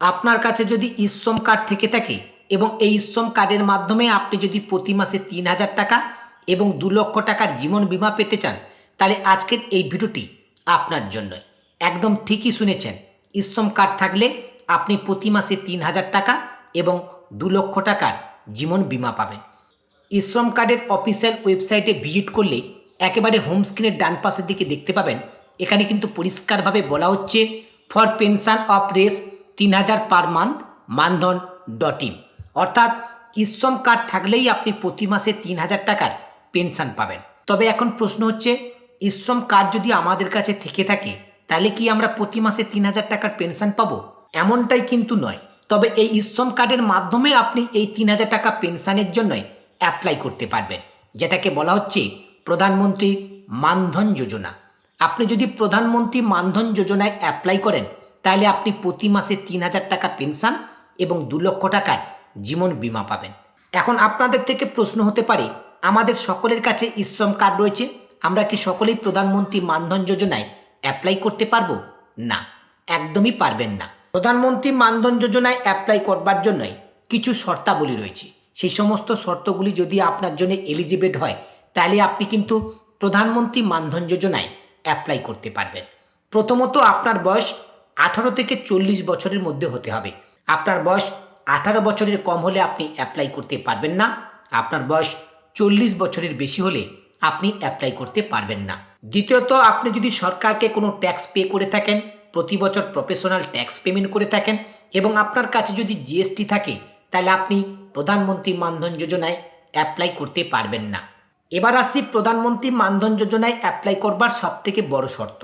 আপনার কাছে যদি ইশ্রম কার্ড থেকে থাকে এবং এই ইশ্রম কার্ডের মাধ্যমে আপনি যদি প্রতি মাসে তিন হাজার টাকা এবং দু লক্ষ টাকার জীবন বিমা পেতে চান, তাহলে আজকের এই ভিডিওটি আপনার জন্য একদম ঠিকই শুনেছেন ইশ্রম কার্ড থাকলে আপনি প্রতি মাসে তিন হাজার টাকা এবং দু লক্ষ টাকার জীবন বিমা পাবেন। ইশ্রম কার্ডের অফিসিয়াল ওয়েবসাইটে ভিজিট করলে একেবারে হোম স্ক্রিনের ডান পাশের দিকে দেখতে পাবেন। এখানে কিন্তু পরিষ্কারভাবে বলা হচ্ছে, ফর পেনশন অফ রেস তিন হাজার per month Maandhan dot in অর্থাৎ ইশ্রম কার্ড থাকলেই আপনি প্রতি মাসে তিন হাজার টাকার পেনশন পাবেন। তবে এখন প্রশ্ন হচ্ছে ইশ্রম কার্ড যদি আমাদের কাছে থেকে থাকে, তাহলে কি আমরা প্রতি মাসে তিন হাজার টাকার পেনশন পাবো? এমনটাই কিন্তু নয়। তবে এই ইশ্রম কার্ডের মাধ্যমে আপনি এই তিন হাজার টাকা পেনশনের জন্যই অ্যাপ্লাই করতে পারবেন। যেটাকে বলা হচ্ছে প্রধানমন্ত্রী মানধন যোজনা। আপনি যদি প্রধানমন্ত্রী মানধন যোজনায় অ্যাপ্লাই করেন তাহলে আপনি প্রতি মাসে তিন হাজার টাকা পেনশন এবং দু লক্ষ টাকার জীবন বীমা পাবেন। এখন আপনাদের থেকে প্রশ্ন হতে পারে, আমাদের সকলের কাছে ইশ্রম কার্ড রয়েছে, আমরা কি সকলেই প্রধানমন্ত্রী মানধন যোজনায় অ্যাপ্লাই করতে পারব? না, একদমই পারবেন না। প্রধানমন্ত্রী মানধন যোজনায় অ্যাপ্লাই করবার জন্যই কিছু শর্তাবলী রয়েছে। সেই সমস্ত শর্তগুলি যদি আপনার জন্য এলিজিবেট হয়, তাহলে আপনি কিন্তু প্রধানমন্ত্রী মানধন যোজনায় অ্যাপ্লাই করতে পারবেন। প্রথমত আপনার বয়স আঠারো থেকে চল্লিশ বছরের মধ্যে হতে হবে। আপনার বয়স আঠারো বছরের কম হলে আপনি অ্যাপ্লাই করতে পারবেন না। আপনার বয়স চল্লিশ বছরের বেশি হলে আপনি অ্যাপ্লাই করতে পারবেন না। দ্বিতীয়ত, আপনি যদি সরকারকে কোনো ট্যাক্স পে করে থাকেন, প্রতি বছর প্রফেশনাল ট্যাক্স পেমেন্ট করে থাকেন এবং আপনার কাছে যদি জিএসটি থাকে, তাহলে আপনি প্রধানমন্ত্রী মানধন যোজনায় অ্যাপ্লাই করতে পারবেন না। এবার আসছি প্রধানমন্ত্রী মানধন যোজনায় অ্যাপ্লাই করবার সবথেকে বড় শর্ত।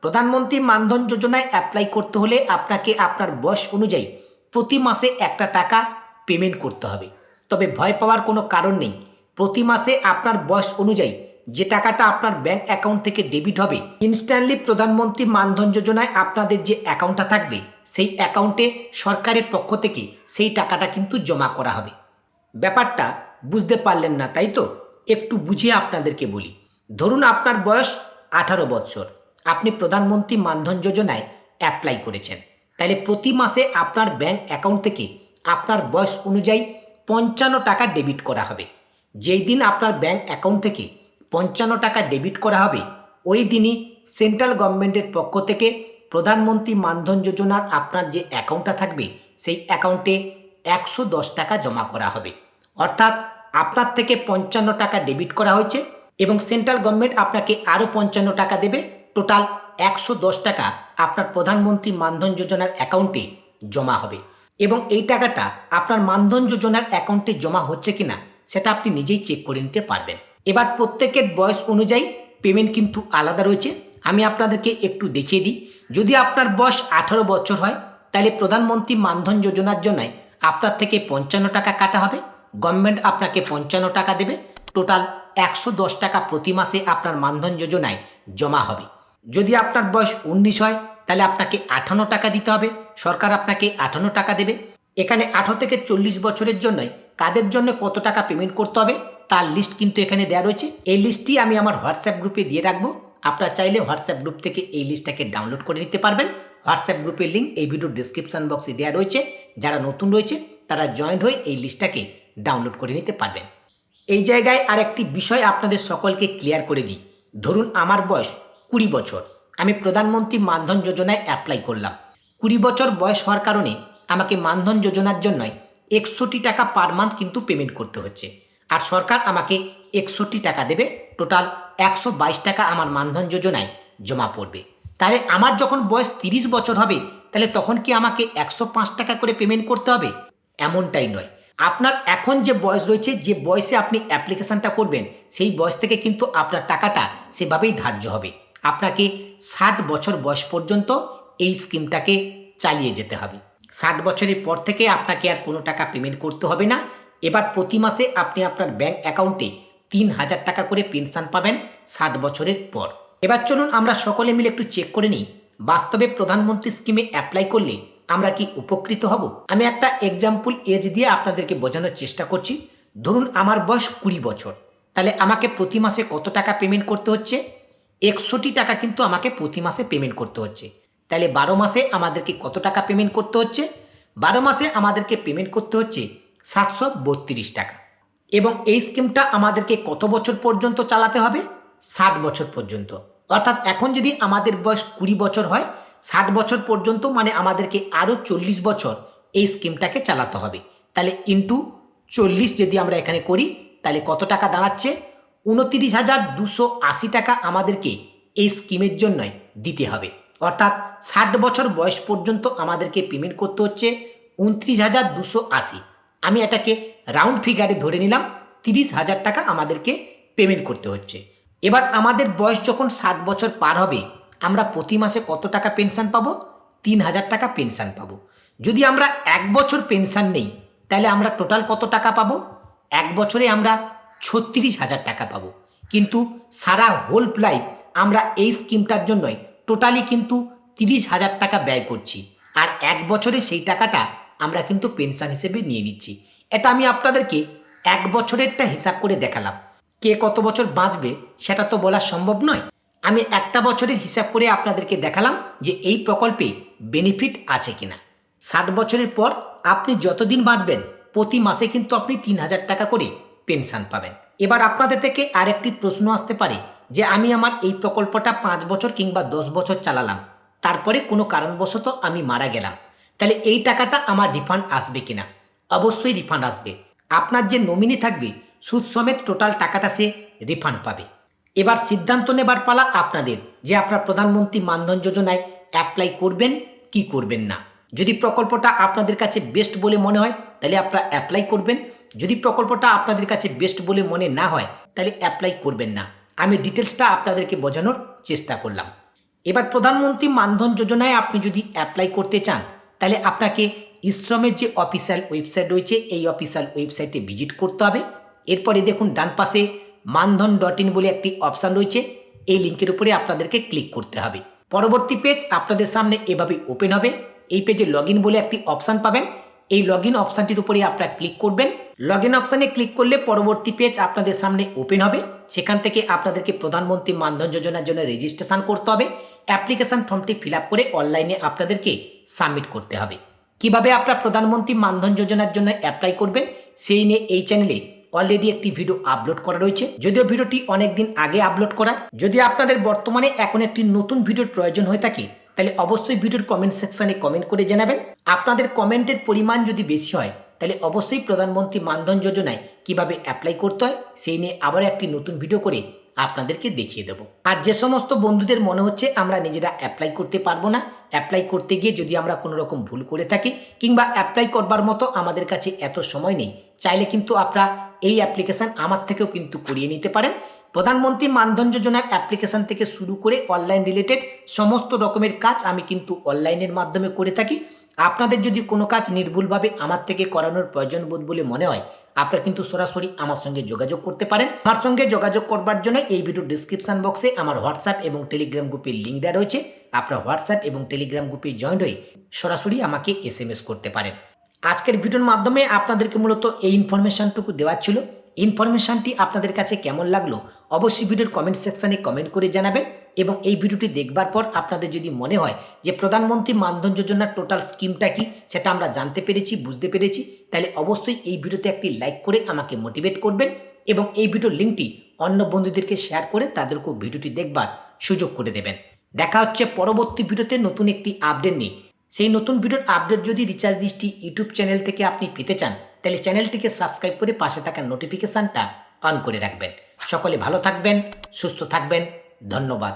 প্রধানমন্ত্রী মানধন যোজনায় অ্যাপ্লাই করতে হলে আপনাকে আপনার বয়স অনুযায়ী প্রতি মাসে একটা টাকা পেমেন্ট করতে হবে। তবে ভয় পাওয়ার কোনো কারণ নেই। প্রতি মাসে আপনার বয়স অনুযায়ী যে টাকাটা আপনার ব্যাংক অ্যাকাউন্ট থেকে ডেবিট হবে ইনস্ট্যান্টলি প্রধানমন্ত্রী মানধন যোজনায় আপনাদের যে অ্যাকাউন্টটা থাকবে, সেই অ্যাকাউন্টে সরকারের পক্ষ থেকে সেই টাকাটা কিন্তু জমা করা হবে। ব্যাপারটা বুঝতে পারলেন না, তাই তো? একটু বুঝিয়ে আপনাদেরকে বলি। ধরুন আপনার বয়স আঠারো বৎসর। আপনি প্রধানমন্ত্রী মানধন যোজনায় অ্যাপ্লাই করেছেন। তাহলে প্রতি মাসে আপনার ব্যাংক অ্যাকাউন্ট থেকে আপনার বয়স অনুযায়ী পঞ্চান্ন টাকা ডেবিট করা হবে। যেই দিন আপনার ব্যাংক অ্যাকাউন্ট থেকে পঞ্চান্ন টাকা ডেবিট করা হবে, ওই দিনই সেন্ট্রাল গভর্নমেন্টের পক্ষ থেকে প্রধানমন্ত্রী মানধন যোজনার আপনার যে অ্যাকাউন্টটা থাকবে, সেই অ্যাকাউন্টে একশো দশ টাকা জমা করা হবে। অর্থাৎ আপনার থেকে পঞ্চান্ন টাকা ডেবিট করা হয়েছে এবং সেন্ট্রাল গভর্নমেন্ট আপনাকে আরও পঞ্চান্ন টাকা দেবে। টোটাল একশো দশ টাকা আপনার প্রধানমন্ত্রী মানধন যোজনার অ্যাকাউন্টে জমা হবে। এবং এই টাকাটা আপনার মানধন যোজনার অ্যাকাউন্টে জমা হচ্ছে কিনা সেটা আপনি নিজেই চেক করে নিতে পারবেন। এবার প্রত্যেকের বয়স অনুযায়ী পেমেন্ট কিন্তু আলাদা রয়েছে। আমি আপনাদেরকে একটু দেখিয়ে দিই। যদি আপনার বয়স আঠারো বছর হয়, তাহলে প্রধানমন্ত্রী মানধন যোজনার জন্য আপনার থেকে পঞ্চান্ন টাকা কাটা হবে। গভর্নমেন্ট আপনাকে পঞ্চান্ন টাকা দেবে। টোটাল একশো দশ টাকা প্রতি মাসে আপনার মানধন যোজনায় জমা হবে। যদি আপনার বয়স উনিশ হয়, তাহলে আপনাকে আঠান্ন টাকা দিতে হবে। সরকার আপনাকে আঠান্ন টাকা দেবে। এখানে আঠারো থেকে চল্লিশ বছরের জন্যই কাদের জন্য কত টাকা পেমেন্ট করতে হবে, তার লিস্ট কিন্তু এখানে দেওয়া রয়েছে। এই লিস্টটি আমি আমার হোয়াটসঅ্যাপ গ্রুপে দিয়ে রাখব। আপনারা চাইলে হোয়াটসঅ্যাপ গ্রুপ থেকে এই লিস্টটাকে ডাউনলোড করে নিতে পারবেন। হোয়াটসঅ্যাপ গ্রুপের লিঙ্ক এই ভিডিওর ডিসক্রিপশন বক্সে দেওয়া রয়েছে। যারা নতুন রয়েছে, তারা জয়েন্ট হয়ে এই লিস্টটাকে ডাউনলোড করে নিতে পারবেন। এই জায়গায় আর একটি বিষয় আপনাদের সকলকে ক্লিয়ার করে দিই। ধরুন আমার বয়স কুড়ি বছর। আমি প্রধানমন্ত্রী মানধন যোজনায় অ্যাপ্লাই করলাম। কুড়ি বছর বয়স হওয়ার কারণে আমাকে মানধন যোজনার জন্য একষট্টি টাকা পার মান্থ কিন্তু পেমেন্ট করতে হচ্ছে। আর সরকার আমাকে একষট্টি টাকা দেবে টোটাল একশো বাইশ টাকা আমার মানধন যোজনায় জমা পড়বে। তাহলে আমার যখন বয়স তিরিশ বছর হবে, তাহলে তখন কি আমাকে একশো পাঁচ টাকা করে পেমেন্ট করতে হবে? এমনটাই নয়। আপনার এখন যে বয়স রয়েছে, যে বয়সে আপনি অ্যাপ্লিকেশানটা করবেন, সেই বয়স থেকে কিন্তু আপনার টাকাটা সেভাবেই ধার্য হবে। আপনাকে ষাট বছর বয়স পর্যন্ত এই স্কিমটাকে চালিয়ে যেতে হবে। ষাট বছরের পর থেকে আপনাকে আর কোনো টাকা পেমেন্ট করতে হবে না। এবার প্রতি মাসে আপনি আপনার ব্যাংক অ্যাকাউন্টে তিন হাজার টাকা করে পেনশন পাবেন ষাট বছরের পর। এবার চলুন আমরা সকলে মিলে একটু চেক করে নিই, বাস্তবে প্রধানমন্ত্রী স্কিমে অ্যাপ্লাই করলে আমরা কি উপকৃত হব? আমি একটা এক্সাম্পল এজ দিয়ে আপনাদেরকে বোঝানোর চেষ্টা করছি। ধরুন আমার বয়স কুড়ি বছর, তাহলে আমাকে প্রতি মাসে কত টাকা পেমেন্ট করতে হচ্ছে? একষট্টি টাকা কিন্তু আমাকে প্রতি মাসে পেমেন্ট করতে হচ্ছে। তাহলে বারো মাসে আমাদেরকে কত টাকা পেমেন্ট করতে হচ্ছে? বারো মাসে আমাদেরকে পেমেন্ট করতে হচ্ছে সাতশো বত্রিশ টাকা। এবং এই স্কিমটা আমাদেরকে কত বছর পর্যন্ত চালাতে হবে? ষাট বছর পর্যন্ত। অর্থাৎ এখন যদি আমাদের বয়স কুড়ি বছর হয়, ষাট বছর পর্যন্ত মানে আমাদেরকে আরও চল্লিশ বছর এই স্কিমটাকে চালাতে হবে। তাহলে ইন্টু চল্লিশ যদি আমরা এখানে করি তাহলে কত টাকা দাঁড়াচ্ছে? উনতিরিশ হাজার দুশো আশি টাকা আমাদেরকে এই স্কিমের জন্যই দিতে হবে। অর্থাৎ ষাট বছর বয়স পর্যন্ত আমাদেরকে পেমেন্ট করতে হচ্ছে উনত্রিশ হাজার দুশো আশি। আমি এটাকে রাউন্ড ফিগারে ধরে নিলাম, তিরিশ হাজার টাকা আমাদেরকে পেমেন্ট করতে হচ্ছে। এবার আমাদের বয়স যখন ষাট বছর পার হবে, আমরা প্রতি মাসে কত টাকা পেনশন পাবো? তিন হাজার টাকা পেনশন পাবো। যদি আমরা এক বছর পেনশন নেই, তাহলে আমরা টোটাল কত টাকা পাবো? এক বছরে আমরা ছত্রিশ হাজার টাকা পাবো। কিন্তু সারা হোল লাইফ আমরা এই স্কিমটার জন্যই টোটালি কিন্তু তিরিশ হাজার টাকা ব্যয় করছি। আর এক বছরে সেই টাকাটা আমরা কিন্তু পেনশন হিসেবে নিয়ে নিচ্ছি। এটা আমি আপনাদেরকে এক বছরেরটা হিসাব করে দেখালাম। কে কত বছর বাঁচবে সেটা তো বলা সম্ভব নয়। আমি একটা বছরের হিসাব করে আপনাদেরকে দেখালাম যে এই প্রকল্পে বেনিফিট আছে কিনা। ষাট বছরের পর আপনি যতদিন বাঁচবেন, প্রতি মাসে কিন্তু আপনি তিন হাজার টাকা করে পেনশন পাবেন। এবার আপনাদের থেকে আরেকটি প্রশ্ন আসতে পারে যে আমি আমার এই প্রকল্পটা পাঁচ বছর কিংবা দশ বছর চালালাম। তারপরে কোনো কারণবশত আমি মারা গেলাম। তাহলে এই টাকাটা আমার রিফান্ড আসবে কিনা? অবশ্যই রিফান্ড আসবে। আপনার যে নমিনি থাকবে, সুদ সমেত টোটাল টাকাটা সে রিফান্ড পাবে। এবার সিদ্ধান্ত নেবার পালা আপনাদের যে আপনার প্রধানমন্ত্রী মানধন যোজনায় অ্যাপ্লাই করবেন কি করবেন না। যদি প্রকল্পটা আপনাদের কাছে বেস্ট বলে মনে হয়, তাহলে আপনারা অ্যাপ্লাই করবেন। যদি প্রকল্পটা আপনাদের কাছে বেস্ট বলে মনে না হয়, তাহলে অ্যাপ্লাই করবেন না। আমি ডিটেলসটা আপনাদেরকে বোঝানোর চেষ্টা করলাম। এবার প্রধানমন্ত্রী মানধন যোজনায় আপনি যদি অ্যাপ্লাই করতে চান, তাহলে আপনাকে ইশ্রমের যে অফিসিয়াল ওয়েবসাইট রয়েছে, এই অফিসিয়াল ওয়েবসাইটে ভিজিট করতে হবে। এরপরে দেখুন, ডান পাশে মানধন ডট ইন বলে একটি অপশান রয়েছে, এই লিঙ্কের উপরে আপনাদেরকে ক্লিক করতে হবে। পরবর্তী পেজ আপনাদের সামনে এভাবে ওপেন হবে। এই পেজে লগ বলে একটি অপশান পাবেন। এই লগ ইন অপশানটির উপরে আপনারা ক্লিক করবেন। লগ ইন অপশানে ক্লিক করলে পরবর্তী পেজ আপনাদের সামনে ওপেন হবে। সেখান থেকে আপনাদেরকে প্রধানমন্ত্রী মানধন যোজনার জন্য রেজিস্ট্রেশন করতে হবে। অ্যাপ্লিকেশন ফর্মটি ফিল করে অনলাইনে আপনাদেরকে সাবমিট করতে হবে। কীভাবে আপনারা প্রধানমন্ত্রী মানধন যোজনার জন্য অ্যাপ্লাই করবেন, সেই নিয়ে এই চ্যানেলে অলরেডি একটি ভিডিও আপলোড করা রয়েছে। যদিও ভিডিওটি অনেক দিন আগে আপলোড করা যদি আপনাদের বর্তমানে এখন একটি নতুন ভিডিওর প্রয়োজন হয়ে থাকে তাহলে অবশ্যই ভিডিওর কমেন্ট সেকশনে কমেন্ট করে জানাবেন। আপনাদের কমেন্টের পরিমাণ যদি বেশি হয়, তাহলে অবশ্যই প্রধানমন্ত্রী মানধন যোজনায় কীভাবে অ্যাপ্লাই করতে হয়, সেই নিয়ে আবার একটি নতুন ভিডিও করে আপনাদেরকে দেখিয়ে দেবো। আর যে সমস্ত বন্ধুদের মনে হচ্ছে আমরা নিজেরা অ্যাপ্লাই করতে পারব না অ্যাপ্লাই করতে গিয়ে যদি আমরা কোনো রকম ভুল করে থাকি, কিংবা অ্যাপ্লাই করবার মতো আমাদের কাছে এত সময় নেই, চাইলে কিন্তু আপনারা এই অ্যাপ্লিকেশান আমার থেকেও কিন্তু করিয়ে নিতে পারেন। প্রধানমন্ত্রী মানধন যোজনার অ্যাপ্লিকেশন থেকে শুরু করে অনলাইন রিলেটেড সমস্ত রকমের কাজ আমি কিন্তু অনলাইনের মাধ্যমে করে থাকি। আপনাদের যদি কোনো কাজ নির্ভুলভাবে আমার থেকে করানোর প্রয়োজন বোধ বলে মনে হয়, আপনারা কিন্তু সরাসরি আমার সঙ্গে যোগাযোগ করতে পারেন। আমার সঙ্গে যোগাযোগ করবার জন্য এই ভিডিও ডিসক্রিপশন বক্সে আমার হোয়াটসঅ্যাপ এবং টেলিগ্রাম গ্রুপের লিঙ্ক দেওয়া রয়েছে। আপনারা হোয়াটসঅ্যাপ এবং টেলিগ্রাম গ্রুপে জয়েন হয়ে সরাসরি আমাকে এস করতে পারেন। আজকের ভিডিওর মাধ্যমে আপনাদেরকে মূলত এই ইনফরমেশনটুকু দেওয়ার ছিল। ইনফরমেশনটি আপনাদের কাছে কেমন লাগল অবশ্যই ভিডিওর কমেন্ট সেকশানে কমেন্ট করে জানাবেন এবং এই ভিডিওটি দেখবার পর আপনাদের যদি মনে হয় যে প্রধানমন্ত্রী মানধন যোজনার টোটাল স্কিমটা কি সেটা আমরা জানতে পেরেছি, বুঝতে পেরেছি, তাহলে অবশ্যই এই ভিডিওতে একটি লাইক করে আমাকে মোটিভেট করবেন এবং এই ভিডিওর লিঙ্কটি অন্য বন্ধুদেরকে শেয়ার করে তাদেরকেও ভিডিওটি দেখবার সুযোগ করে দেবেন। দেখা হচ্ছে পরবর্তী ভিডিওতে নতুন একটি আপডেট নিয়ে। সেই নতুন ভিডিওর আপডেট যদি রিচার্জ দৃষ্টি ইউটিউব চ্যানেল থেকে আপনি পেতে চান তাহলে চ্যানেলটিকে সাবস্ক্রাইব করে পাশে থাকা নোটিফিকেশানটা অন করে রাখবেন। সকলে ভালো থাকবেন, সুস্থ থাকবেন। ধন্যবাদ।